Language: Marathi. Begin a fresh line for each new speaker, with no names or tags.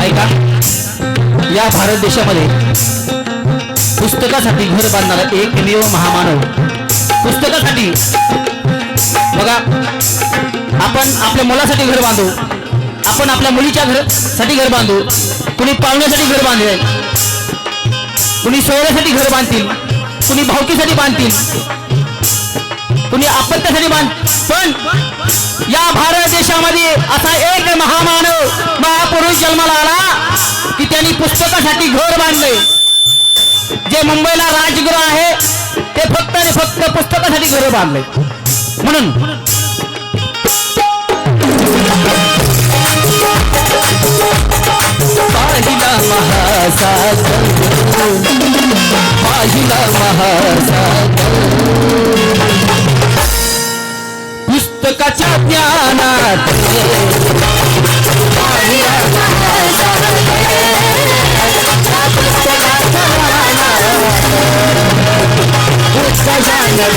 ऐका या भारत देशामध्ये पुस्तकासाठी घर बांधणारा एकमेव महामानव. पुस्तकासाठी बघा आपण आपल्या मुलासाठी घर बांधू. आपण आपल्या मुलीच्या घरसाठी घर बांधू. कुणी पाहुण्यासाठी घर बांधेल. कुणी सोहळ्यासाठी घर बांधतील. कुणी भावकीसाठी बांधतील. कुणी आपत्यासाठी बांध पण या भारत देशामध्ये असा एक महामानव महापुरुष जन्माला आला की त्यांनी पुस्तकासाठी घर बांधले. जे मुंबईला राजगृह आहे ते फक्त आणि फक्त पुस्तकासाठी घर बांधले. म्हणून पुस्तकाच्या ज्ञानात पुस्तकाच्या